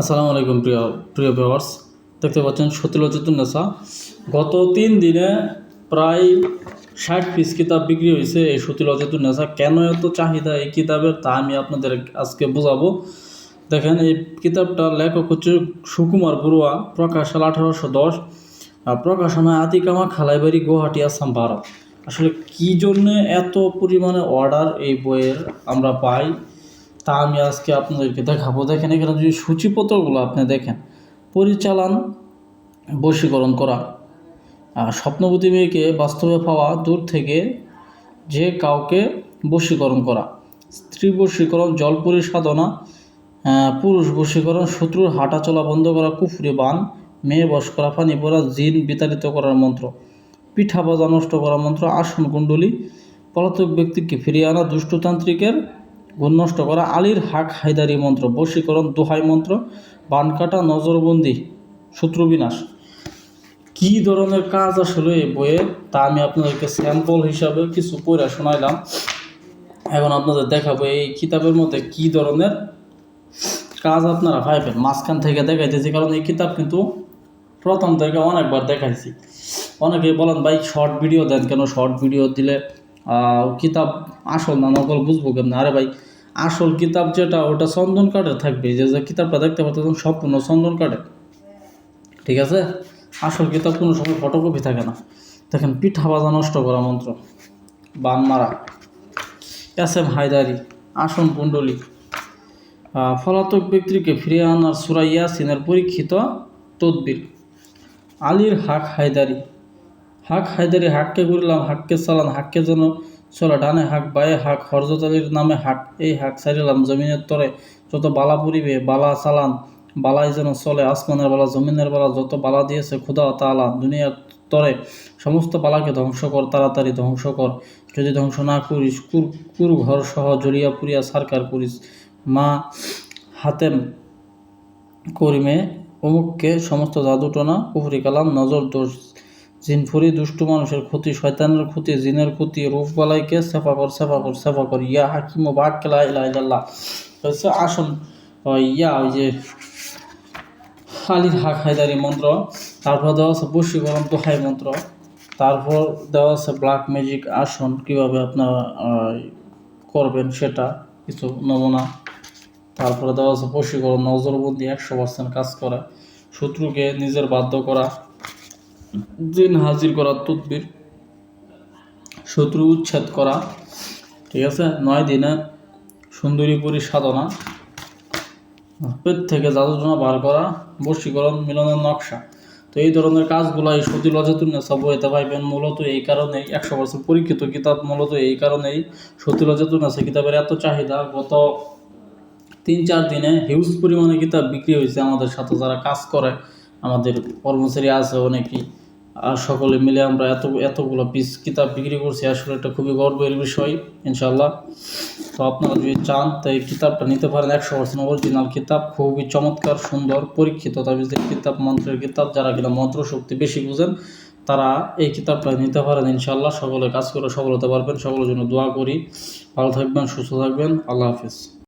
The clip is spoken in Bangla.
আসসালামু আলাইকুম প্রিয় প্রিয় ভিউয়ার্স দেখতে পাচ্ছেন সতিলজিতুন্নেসা গত তিন দিনে প্রায় ষাট পিস কিতাব বিক্রি হয়েছে এই সতিলজিতুন্নেসা কেন এত চাহিদা এই কিতাবের? তা আমি আপনাদের আজকে বোঝাবো। দেখেন, এই কিতাবটা লেখক হচ্ছে সুকুমার বড়ুয়া, প্রকাশাল আঠারোশো দশ। প্রকাশনা আতিকামা খালাইবাড়ি গুয়াহাটি, আসাম, ভারত। আসলে কী জন্যে এত পরিমাণে অর্ডার এই বইয়ের আমরা পাই? তা আমি আজকে আপনাদেরকে দেখাবো। দেখেন, এখানে যদি সূচিপত্রগুলো আপনি দেখেন, পরিচালন, বশীকরণ করা। স্বপ্নবতী মেয়েকে বাস্তবে পাওয়া দূর থেকে যে কাউকে বশীকরণ করা। স্ত্রী বশীকরণ জলপুরি সাধনা পুরুষ বশীকরণ, শত্রুর হাঁটা চলা বন্ধ করা, কুফুরি বান, মেয়ে বশ করা, পানি পড়া, জিন বিতাড়িত করার মন্ত্র। পিঠা বাজা নষ্ট করা মন্ত্র, আসন, কুণ্ডলী, পলাতক ব্যক্তিকে ফিরিয়ে আনা, দুষ্টতান্ত্রিকের গুণ নষ্ট করা আলীর হাক হায়দারি মন্ত্র, বশীকরণ দোহাই মন্ত্র বান কাটা নজরবন্দি শত্রু বিনাশ কী ধরনের কাজ আসলে এই বইয়ে? তা আমি আপনাদেরকে স্যাম্পল হিসাবে কিছু পড়ে শোনাইলাম। এখন আপনাদের দেখাবো এই কিতাবের মধ্যে কি ধরনের কাজ আপনারা পাইবেন। মাঝখান থেকে দেখাইতেছি, কারণ এই কিতাব কিন্তু প্রথম থেকে অনেকবার দেখাইছি। অনেকে বলেন, ভাই শর্ট ভিডিও দেন কেন? শর্ট ভিডিও দিলে কিতাব আসল না, নকল, বুঝব কেমন? আরে ভাই আসল কিতাব যেটা ওটা চন্দন কাঠের থাকবে। যে যে কিতাবটা দেখতে পাচ্ছেন সম্পূর্ণ চন্দন কাঠের। ঠিক আছে? আসল কিতাব কোনো সময় ফটোকপি থাকে না। দেখেন পিঠা বাজা নষ্ট করা মন্ত্র। বান মারা। এস এম হায়দারি আসন কুণ্ডলী। আহ, পলাতক ব্যক্তিকে ফিরিয়ে আনার সুরাইয়া সিনের পরীক্ষিত তদবির। আলীর হাক হায়দারি। হাক হায়দারি হাককে ঘুরলাম হাককে চালান হাককে যেন চলা, ডানে হাক, বায়ে হাক হরজত আলীর নামে হাক। এই হাক ছাড়িলাম জমিনের তরে যত বালা পরিবে বালা চালান, বালাই যেন চলে, আসমানের বালা, জমিনের বালা, যত বালা দিয়েছে খুদা তালা দুনিয়ার তরে সমস্ত বালাকে ধ্বংস কর, তাড়াতাড়ি ধ্বংস কর। যদি ধ্বংস না করিস, কুর কুর ঘর সহ জড়িয়া পুরিয়া সারকার করিস। মা হাতেম করিমে অমুককে সমস্ত জাদুটনা কুফরি কালাম নজর দোষ জিনফুরি দুষ্টু মানুষের ক্ষতি, শয়তানের ক্ষতি, জিনের ক্ষতি রূপ বালাইকে সেফা কর সেফা কর সেফা কর। ইয়া হাকিম ও বাক কেলা হচ্ছে আসন ইয়া ওই যে আলীর হাক হায়দারি মন্ত্র, তারপর দেওয়া আছে বশীকরণ দোহাই মন্ত্র, তারপর দেওয়া আছে ব্ল্যাক ম্যাজিক আসন, কীভাবে আপনারা করবেন সেটা, কিছু নমুনা। তারপরে দেওয়া আছে বশীকরণ, নজরবন্দি একশো পার্সেন্ট কাজ করা, শত্রুকে নিজের বাধ্য করা। জিন হাজির করা তদবির, শত্রু উচ্ছেদ করা, ঠিক আছে? নয় দিনে সুন্দরীপুরী সাধনা পেট থেকে জাদুটনা বার করা, বশীকরণ, মিলনের নকশা। তো এই ধরনের কাজগুলো এই সতী লজাতুন্নেসা বইতে পাইবেন। মূলত এই কারণেই, একশো পার্সেন্ট পরীক্ষিত কিতাব মূলত এই কারণেই সতী লজাতুন্নেসা কিতাবের এত চাহিদা, গত তিন চার দিনে হিউজ পরিমাণে কিতাব বিক্রি হয়েছে আমাদের সাথে। যারা কাজ করে, আমাদের কর্মচারী আছে, অনেকেই। সকলে মিলে আমরা এত, এতগুলো পিস কিতাব বিক্রি করছি, আসলে এটা খুবই গর্বের বিষয় ইনশাল্লাহ তো আপনারা যদি চান, তো এই কিতাবটা নিতে পারেন, একশো পার্সেন্ট অরিজিনাল কিতাব, খুবই চমৎকার, সুন্দর, পরীক্ষিত তাবিজের কিতাব, মন্ত্রের কিতাব, যারা কিনা মন্ত্র শক্তি বেশি বুঝেন, তারা এই কিতাবটা নিতে পারেন ইনশাল্লাহ সকলে কাজ করে সফল হতে পারবেন সকলের জন্য দোয়া করি। ভালো থাকবেন, সুস্থ থাকবেন। আল্লাহ হাফিজ।